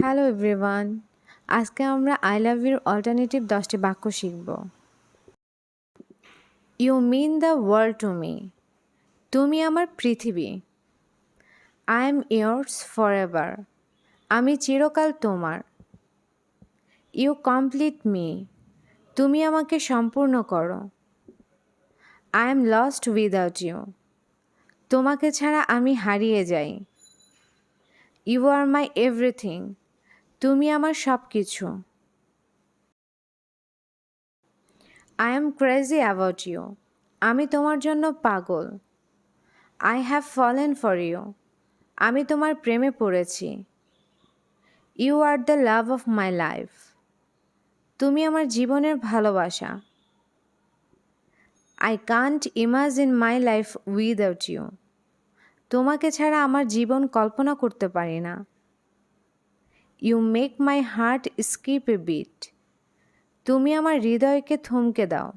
Hello everyone আজকে আমরা I love your alternative দশটি বাক্য শিখব। You mean the world to me তুমি আমার পৃথিবী। I am yours forever আমি চিরকাল তোমার। ইউ কমপ্লিট মি তুমি আমাকে সম্পূর্ণ করো। I am lost without you তোমাকে ছাড়া আমি হারিয়ে যাই। ইউ আর মাই এভরিথিং তুমি আমার সব কিছু I am crazy about you আমি তোমার জন্য পাগল। I have fallen for you আমি তোমার প্রেমে পড়েছি। You are the love of my life তুমি আমার জীবনের ভালোবাসা। I can't imagine my life without you তোমাকে ছাড়া আমার জীবন কল্পনা করতে পারি না। You make my heart skip a beat তুমি আমার হৃদয়কে থমকে দাও।